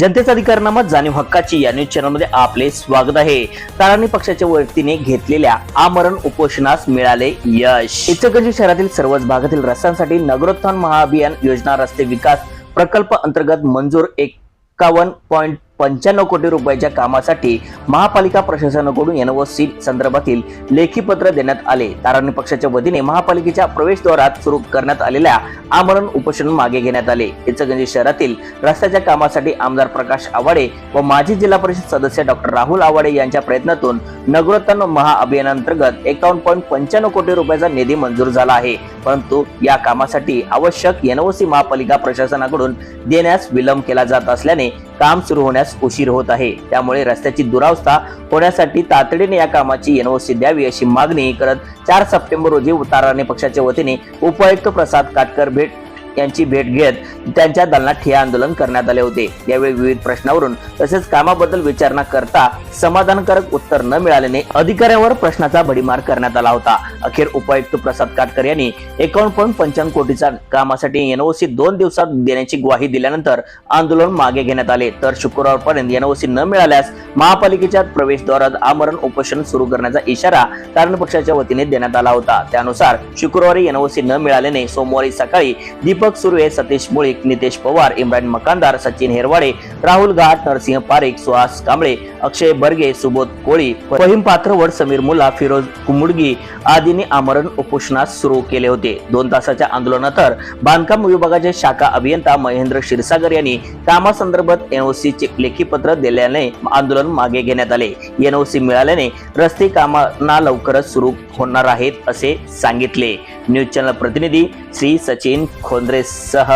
जनतेचा अधिकारनामा जाणीव हक्काची या न्यूज चॅनलमध्ये आपले स्वागत आहे. ताराणी पक्षाच्या वतीने घेतलेल्या आमरण उपोषणास मिळाले यश. इचलकरंजी शहरातील सर्वच भागातील रस्त्यांसाठी नगरोत्थान महाअभियान योजना रस्ते विकास प्रकल्प अंतर्गत मंजूर एकावन्न पॉईंट पंच्याण्णव कोटी रुपयाच्या कामासाठी महापालिका प्रशासनाकडून एन ओ सी संदर्भातील लेखी पत्र देण्यात आले. ताराणी पक्षाच्या वतीने महापालिकेच्या प्रवेशद्वारात सुरू करण्यात आलेल्या आमरण उपोषण मागे घेण्यात आले. इचलकरंजी शहरातील रस्त्याच्या कामासाठी आमदार प्रकाश आवाडे व माजी जिल्हा परिषद सदस्य डॉक्टर राहुल आवाडे यांच्या प्रयत्नातून नगरोत्थान महाअभियानांतर्गत एकावन्न पॉईंट पंच्याण्णव कोटी रुपयाचा निधी मंजूर झाला आहे. परंतु या कामासाठी आवश्यक एनओसी महापालिका प्रशासनाकडून देण्यास विलंब केला जात असल्याने काम सुरू होण्यास उशीर होत आहे. त्यामुळे रस्त्याची दुरावस्था होण्यासाठी तातडीने या कामाची एनओसी द्यावी अशी मागणी करत चार सप्टेंबर रोजी ताराणे पक्षाच्या वतीने उपायुक्त प्रसाद काटकर भेट यांची भेट घेत त्यांच्या दालनात ठिया आंदोलन करण्यात आले होते. यावेळी विविध प्रश्नावरून तसेच कामाबद्दल विचारणा करता समाधानकारक उत्तर न मिळाल्याने अधिकाऱ्यांवर प्रश्नाचा भडीमार करण्यात आला होता. अखेर उपायुक्त प्रसाद काटकर यांनी एकावन्न पॉईंट पंच्याण्णव कोटीचा कामासाठी एनओसी दोन दिवसात देण्याची ग्वाही दिल्यानंतर आंदोलन मागे घेण्यात आले. तर शुक्रवारपर्यंत एनओसी न मिळाल्यास महापालिकेच्या प्रवेशद्वारात आमरण उपोषण सुरू करण्याचा इशारा कारण पक्षाच्या वतीने देण्यात आला होता. त्यानुसार शुक्रवारी एनओसी न मिळाल्याने सोमवारी सकाळी दीप दीपक सुर्वे सतीश मुळीक नितेश पवार इम्रान मकानदार सचिन हेरवाडे राहुल घाट नरसिंह पारेख सुहास कांबळे अक्षय बर्गे सुबोध कोळी फहीम पात्रवड समीर मुल्ला फिरोज कुमुडगी आदींनी आमरण उपोषणास सुरू केले होते. दोन तासाच्या आंदोलनानंतर बांधकाम विभागाचे शाखा अभियंता महेंद्र क्षीरसागर यांनी कामासंदर्भात एनओसी चे लेखी पत्र दिल्याने आंदोलन मागे घेण्यात आले. एनओसी मिळाल्याने रस्ते कामांना लवकरच सुरू होणार आहेत असे सांगितले. न्यूज चॅनल प्रतिनिधी श्री सचिन खोंद. सह.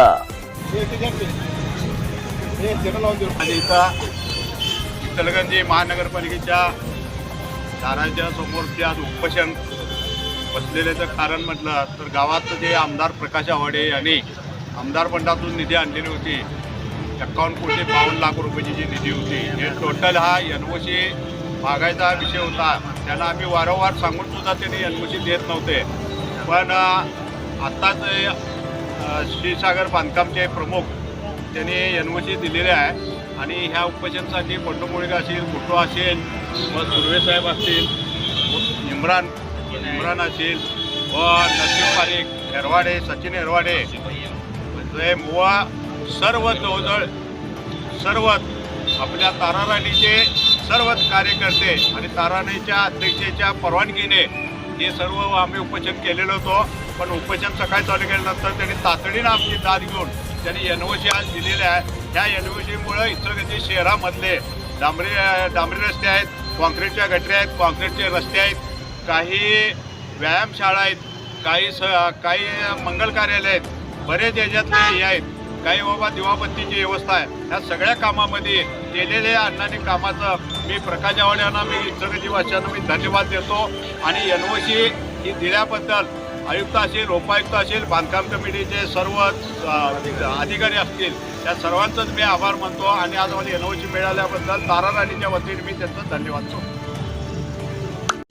इचलगंजी महानगरपालिकेच्या दाराच्या समोरचे आज उपोषण बसलेल्याचं कारण म्हटलं तर गावात जे आमदार प्रकाश आवाडे यांनी आमदार फंडातून निधी आणलेली होती. एक्कावन्न कोटी बावन्न लाख रुपयाची जी निधी होती. हे टोटल हा एन ओ सी मागायचा विषय होता. त्यांना आम्ही वारंवार सांगून सुद्धा त्यांनी एन ओ सी देत नव्हते. पण आत्ताच श्रीसागर बांधकामचे प्रमुख त्यांनी एन ओ सी दिलेले आहे. आणि ह्या उपोषणासाठी बंडू मुळगा असेल गुट्टो असेल व सुर्वेसाहेब असतील इम्रान इम्रान असेल व नसीम पारिक हेरवाडे सचिन हेरवाडे हे मुवा सर्व जवळजवळ सर्व आपल्या ताराराणीचे सर्वच कार्यकर्ते आणि ताराराणीच्या अध्यक्षेच्या परवानगीने हे सर्व आम्ही उपोषण केलेलं होतो. पण उपोषण सकाळी चालू केल्यानंतर त्यांनी तातडीनं आमची दाद घेऊन त्यांनी एन ओ सी आज दिलेली आहे. ह्या एन ओ सीमुळं इचलकरंजी शहरामधले डांबरी डांबरी रस्ते आहेत कॉन्क्रीटच्या गटरे आहेत कॉन्क्रीटचे रस्ते आहेत काही व्यायामशाळा आहेत काही स काही मंगल कार्यालय आहेत बरेच याच्यातले हे आहेत. काही बाबा दिवाबत्तीची व्यवस्था आहे. ह्या सगळ्या कामामध्ये केलेल्या अण्णांनी कामाचं मी प्रकाश जावळे यांना मी इचलकरंजी मी धन्यवाद देतो. आणि एन ओ सी ही दिल्याबद्दल आयुक्त असेल उपायुक्त असेल बांधकाम कमिटीचे सर्व अधिकारी असतील त्या सर्वांचंच मी आभार मानतो. आणि आज मला एन ओ सी मिळाल्याबद्दल तारा राणीच्या वतीने मी त्यांचा धन्यवाद करतो.